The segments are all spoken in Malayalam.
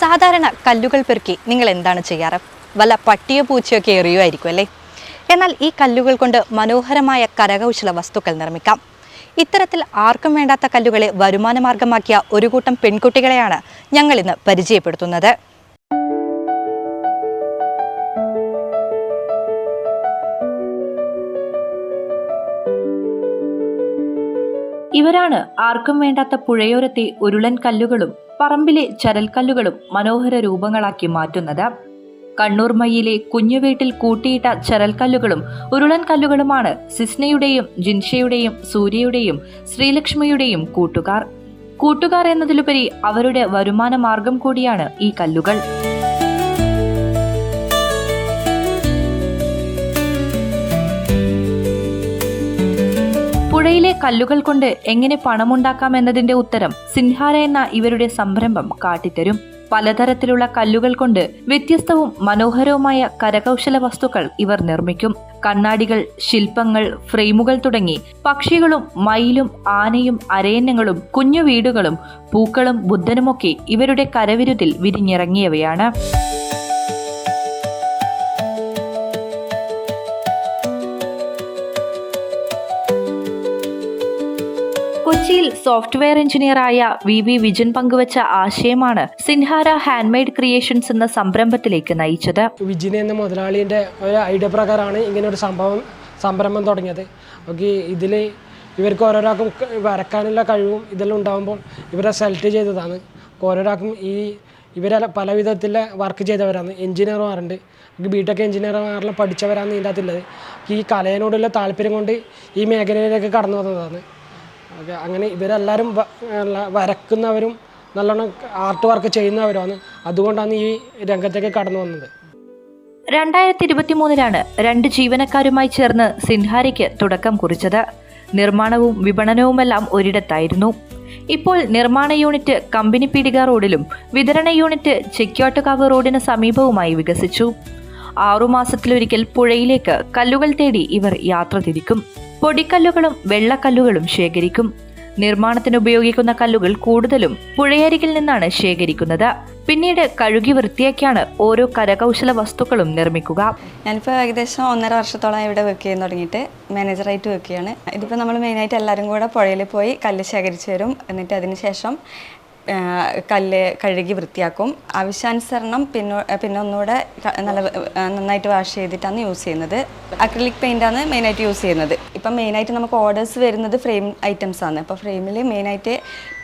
സാധാരണ കല്ലുകൾ പെറുക്കി നിങ്ങൾ എന്താണ് ചെയ്യാറ്? വല്ല പട്ടിയോ പൂച്ചയൊക്കെ എറിയുമായിരിക്കും അല്ലേ? എന്നാൽ ഈ കല്ലുകൾ കൊണ്ട് മനോഹരമായ കരകൗശല വസ്തുക്കൾ നിർമ്മിക്കാം. ഇത്തരത്തിൽ ആർക്കും വേണ്ടാത്ത കല്ലുകളെ വരുമാനമാർഗമാക്കിയ ഒരു കൂട്ടം പെൺകുട്ടികളെയാണ് ഞങ്ങൾ ഇന്ന് പരിചയപ്പെടുത്തുന്നത്. ഇവരാണ് ആർക്കും വേണ്ടാത്ത പുഴയോരത്തെ ഉരുളൻ കല്ലുകളും പറമ്പിലെ ചരൽക്കല്ലുകളും മനോഹര രൂപങ്ങളാക്കി മാറ്റുന്നത്. കണ്ണൂർ മയ്യിലെ കുഞ്ഞുവീട്ടിൽ കൂട്ടിയിട്ട ചരൽക്കല്ലുകളും ഉരുളൻ കല്ലുകളുമാണ് സിസ്നയുടെയും ജിൻഷയുടെയും സൂര്യയുടെയും ശ്രീലക്ഷ്മിയുടെയും കൂട്ടുകാർ. കൂട്ടുകാർ എന്നതിലുപരി അവരുടെ വരുമാന മാർഗം കൂടിയാണ് ഈ കല്ലുകൾ. പുഴയിലെ കല്ലുകൾ കൊണ്ട് എങ്ങനെ പണമുണ്ടാക്കാം എന്നതിന്റെ ഉത്തരം സിൻഹാര എന്ന ഇവരുടെ സംരംഭം കാട്ടിത്തരും. പലതരത്തിലുള്ള കല്ലുകൾ കൊണ്ട് വ്യത്യസ്തവും മനോഹരവുമായ കരകൗശല വസ്തുക്കൾ ഇവർ നിർമ്മിക്കും. കണ്ണാടികൾ ശില്പങ്ങൾ ഫ്രെയിമുകൾ തുടങ്ങി പക്ഷികളും മയിലും ആനയും അരയന്നങ്ങളും കുഞ്ഞു വീടുകളും പൂക്കളും ബുദ്ധനുമൊക്കെ ഇവരുടെ കരവിരുതിൽ വിരിഞ്ഞിറങ്ങിയവയാണ്. കൊച്ചിയിൽ സോഫ്റ്റ്വെയർ എഞ്ചിനീയറായ വി വി വിജൻ പങ്കുവച്ച ആശയമാണ് സിൻഹാര ഹാൻഡ്മെയ്ഡ് ക്രിയേഷൻസ് എന്ന സംരംഭത്തിലേക്ക് നയിച്ചത്. വിജിൻ എന്ന മുതലാളിന്റെ ഒരു ഐഡിയ പ്രകാരമാണ് ഇങ്ങനെ ഒരു സംഭവം സംരംഭം തുടങ്ങിയത്. ഓക്കെ ഇതിൽ ഇവർക്ക് ഓരോരാൾക്കും വരക്കാനുള്ള കഴിവും ഇതെല്ലാം ഉണ്ടാകുമ്പോൾ ഇവരെ സെലക്ട് ചെയ്തതാണ്. ഓരോരാൾക്കും ഈ ഇവരെ പല വിധത്തിലെ വർക്ക് ചെയ്തവരാണ്. എഞ്ചിനീയർമാരുണ്ട് ബി ടെക് എഞ്ചിനീയർമാരെല്ലാം പഠിച്ചവരാണ് ഇതിന്റെ അകത്തുള്ളത്. ഈ കലയോടുള്ള താല്പര്യം കൊണ്ട് ഈ മേഖലയിലേക്ക് കടന്നു വന്നതാണ്. ഓക്കെ അങ്ങനെ ഇവരെല്ലാവരും വരക്കുന്നവരും നല്ലോണം ആർട്ട് വർക്ക് ചെയ്യുന്നവരാണ് അതുകൊണ്ടാണ് ഈ രംഗത്തേക്ക് കടന്നു വന്നത്. രണ്ടായിരത്തി ഇരുപത്തി മൂന്നിലാണ് രണ്ട് ജീവനക്കാരുമായി ചേർന്ന് സിൻഹാരിക്ക് തുടക്കം കുറിച്ചത്. നിർമ്മാണവും വിപണനവുമെല്ലാം ഒരിടത്തായിരുന്നു. ഇപ്പോൾ നിർമ്മാണ യൂണിറ്റ് കമ്പനി പീടിക റോഡിലും വിതരണ യൂണിറ്റ് ചെക്യോട്ടുകാവ് റോഡിന് സമീപവുമായി വികസിച്ചു. ആറുമാസത്തിലൊരിക്കൽ പുഴയിലേക്ക് കല്ലുകൾ തേടി ഇവർ യാത്ര തിരിക്കും. പൊടിക്കല്ലുകളും വെള്ളക്കല്ലുകളും ശേഖരിക്കും. നിർമ്മാണത്തിന് ഉപയോഗിക്കുന്ന കല്ലുകൾ കൂടുതലും പുഴയരികിൽ നിന്നാണ് ശേഖരിക്കുന്നത്. പിന്നീട് കഴുകി വൃത്തിയാക്കിയാണ് ഓരോ കരകൗശല വസ്തുക്കളും നിർമ്മിക്കുക. ഞാനിപ്പോൾ ഏകദേശം ഒന്നര വർഷത്തോളം ഇവിടെ വർക്ക് ചെയ്യാൻ തുടങ്ങിയിട്ട് മാനേജറായിട്ട് വർക്ക് ചെയ്യാണ്. ഇതിപ്പോൾ നമ്മൾ മെയിനായിട്ട് എല്ലാവരും കൂടെ പുഴയിൽ പോയി കല്ല് ശേഖരിച്ചു വരും എന്നിട്ട് അതിന് ശേഷം ആ, കല്ല് കഴുകി വൃത്തിയാക്കും. ആവശ്യാനുസരണം പിന്നെ പിന്നെ ഒന്നുകൂടെ നല്ല നന്നായിട്ട് വാഷ് ചെയ്തിട്ടാണ് യൂസ് ചെയ്യുന്നത്. അക്രിലിക് പെയിന്റാണ് മെയിനായിട്ട് യൂസ് ചെയ്യുന്നത്. ഇപ്പം മെയിനായിട്ട് നമുക്ക് ഓർഡേഴ്സ് വരുന്നത് ഫ്രെയിം ഐറ്റംസ് ആണ് അപ്പോൾ ഫ്രെയിമിൽ മെയിനായിട്ട്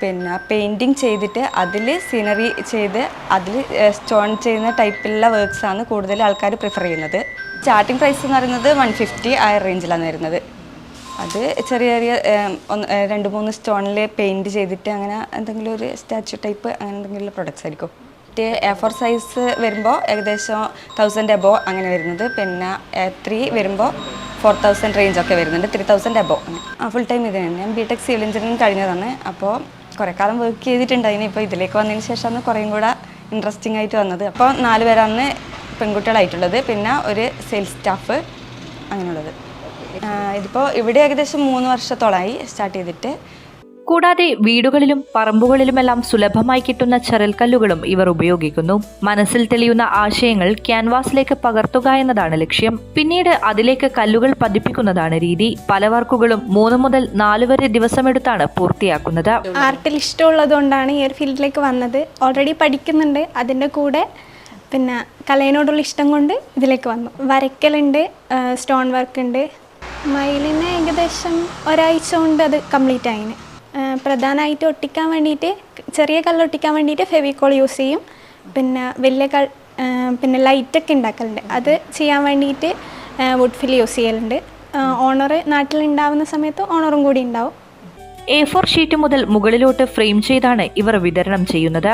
പിന്നെ പെയിന്റിങ് ചെയ്തിട്ട് അതിൽ സീനറി ചെയ്ത് അതിൽ സ്റ്റോൺ ചെയ്യുന്ന ടൈപ്പിലുള്ള വർക്ക്സാണ് കൂടുതൽ ആൾക്കാർ പ്രിഫർ ചെയ്യുന്നത്. സ്റ്റാർട്ടിംഗ് പ്രൈസ് എന്ന് പറയുന്നത് വൺ ഫിഫ്റ്റി ആ റേഞ്ചിലാണ് വരുന്നത്. അത് ചെറിയ ചെറിയ ഒന്ന് രണ്ട് മൂന്ന് സ്റ്റോണിൽ പെയിന്റ് ചെയ്തിട്ട് അങ്ങനെ എന്തെങ്കിലും ഒരു സ്റ്റാച്ചു ടൈപ്പ് അങ്ങനെ എന്തെങ്കിലും പ്രൊഡക്ട്സ് ആയിരിക്കും. മറ്റേ എ ഫോർ സൈസ് വരുമ്പോൾ ഏകദേശം തൗസൻഡ് എബോ അങ്ങനെ വരുന്നത്. പിന്നെ എ ത്രീ വരുമ്പോൾ ഫോർ തൗസൻഡ് റേഞ്ച് ഒക്കെ വരുന്നുണ്ട്. ത്രീ തൗസൻഡ് എബോ ആ ഫുൾ ടൈം ഇത് തന്നെ ഞാൻ ബി ടെക് സിവിൽ എഞ്ചിനീയറിംഗ് കഴിഞ്ഞതാണ്. അപ്പോൾ കുറേ കാലം വർക്ക് ചെയ്തിട്ടുണ്ടായിന് ഇപ്പോൾ ഇതിലേക്ക് വന്നതിന് ശേഷമാണ് കുറേയും കൂടെ ഇൻട്രസ്റ്റിംഗ് ആയിട്ട് വന്നത്. അപ്പോൾ നാല് പേരാണ് പെൺകുട്ടികളായിട്ടുള്ളത്. പിന്നെ ഒരു സെയിൽസ് സ്റ്റാഫ് അങ്ങനെയുള്ളത്. ഇതിപ്പോൾ ഇവിടെ ഏകദേശം മൂന്ന് വർഷത്തോളമായി സ്റ്റാർട്ട് ചെയ്തിട്ട്. കൂടാതെ വീടുകളിലും പറമ്പുകളിലുമെല്ലാം സുലഭമായി കിട്ടുന്ന ചരൽക്കല്ലുകളും ഇവർ ഉപയോഗിക്കുന്നു. മനസ്സിൽ തെളിയുന്ന ആശയങ്ങൾ ക്യാൻവാസിലേക്ക് പകർത്തുക എന്നതാണ് ലക്ഷ്യം. പിന്നീട് അതിലേക്ക് കല്ലുകൾ പതിപ്പിക്കുന്നതാണ് രീതി. പല വർക്കുകളും മൂന്ന് മുതൽ നാല് വരെ ദിവസമെടുത്താണ് പൂർത്തിയാക്കുന്നത്. ആർട്ടിൽ ഇഷ്ടമുള്ളതുകൊണ്ടാണ് ഈ ഒരു ഫീൽഡിലേക്ക് വന്നത്. ഓൾറെഡി പഠിക്കുന്നുണ്ട്. അതിന്റെ കൂടെ പിന്നെ കലയിനോടുള്ള ഇഷ്ടം കൊണ്ട് ഇതിലേക്ക് വന്നു. വരയ്ക്കലുണ്ട് സ്റ്റോൺ വർക്ക് ഉണ്ട്. മയിലിന് ഏകദേശം ഒരാഴ്ച കൊണ്ട് അത് കംപ്ലീറ്റ് ആയിന്. പ്രധാനമായിട്ട് ഒട്ടിക്കാൻ വേണ്ടിയിട്ട് ചെറിയ കല്ല് ഒട്ടിക്കാൻ വേണ്ടിയിട്ട് ഫെവിക്കോൾ യൂസ് ചെയ്യും. പിന്നെ വലിയ കൾ പിന്നെ ലൈറ്റൊക്കെ ഉണ്ടാക്കലുണ്ട്. അത് ചെയ്യാൻ വേണ്ടിയിട്ട് വുഡ് ഫിൽ യൂസ് ചെയ്യലുണ്ട്. ഓണർ നാട്ടിലുണ്ടാവുന്ന സമയത്ത് ഓണറും കൂടി ഉണ്ടാവും. എ ഫോർ ഷീറ്റ് മുതൽ മുകളിലോട്ട് ഫ്രെയിം ചെയ്താണ് ഇവർ വിതരണം ചെയ്യുന്നത്.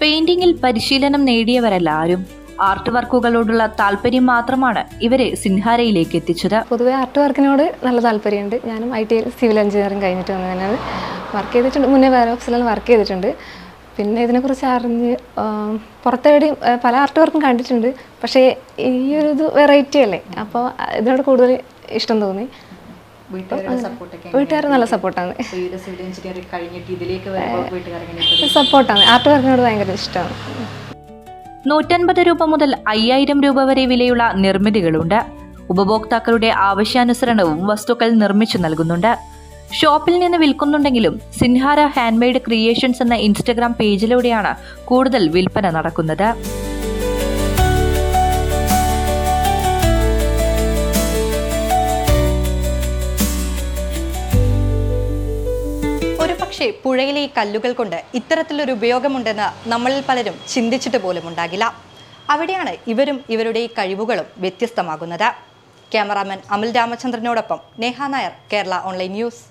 പെയിന്റിങ്ങിൽ പരിശീലനം നേടിയവരല്ല ആരും ആർട്ട് വർക്കുകളോടുള്ള താല്പര്യം മാത്രമാണ് ഇവരെ സിൻഹാരയിലേക്ക് എത്തിച്ചത്. പൊതുവേ ആർട്ട് വർക്കിനോട് നല്ല താല്പര്യമുണ്ട്. ഞാനും ഐ ടി സിവിൽ എഞ്ചിനീയറിംഗ് കഴിഞ്ഞിട്ട് വന്നത് തന്നെയാണ് വർക്ക് ചെയ്തിട്ടുണ്ട്. മുന്നേ വേറെ ഓഫീസിലും വർക്ക് ചെയ്തിട്ടുണ്ട്. പിന്നെ ഇതിനെക്കുറിച്ച് അറിഞ്ഞ് പുറത്തെവിടെയും പല ആർട്ട് വർക്കും കണ്ടിട്ടുണ്ട്. പക്ഷേ ഈ ഒരു ഇത് വെറൈറ്റി അല്ലേ? അപ്പോൾ ഇതിനോട് കൂടുതൽ ഇഷ്ടം തോന്നി. വീട്ടുകാർ നല്ല സപ്പോർട്ടാണ് സപ്പോർട്ടാണ് ആർട്ട് വർക്കിനോട് ഭയങ്കര ഇഷ്ടമാണ്. നൂറ്റൻപത് രൂപ മുതൽ അയ്യായിരം രൂപ വരെ വിലയുള്ള നിർമ്മിതികളുണ്ട്. ഉപഭോക്താക്കളുടെ ആവശ്യാനുസരണവും വസ്തുക്കൾ നിർമ്മിച്ചു നൽകുന്നുണ്ട്. ഷോപ്പിൽ നിന്ന് വിൽക്കുന്നുണ്ടെങ്കിലും സിൻഹാര ഹാൻഡ്മെയ്ഡ് ക്രിയേഷൻസ് എന്ന ഇൻസ്റ്റഗ്രാം പേജിലൂടെയാണ് കൂടുതൽ വിൽപ്പന നടക്കുന്നത്. പക്ഷേ പുഴയിലെ ഈ കല്ലുകൾ കൊണ്ട് ഇത്തരത്തിലൊരു ഉപയോഗമുണ്ടെന്ന് നമ്മളിൽ പലരും ചിന്തിച്ചിട്ട് പോലും ഉണ്ടാകില്ല. അവിടെയാണ് ഇവരും ഇവരുടെ ഈ കഴിവുകളും വ്യത്യസ്തമാകുന്നത്. ക്യാമറാമാൻ അമൽ രാമചന്ദ്രനോടൊപ്പം നേഹ നായർ കേരള ഓൺലൈൻ ന്യൂസ്.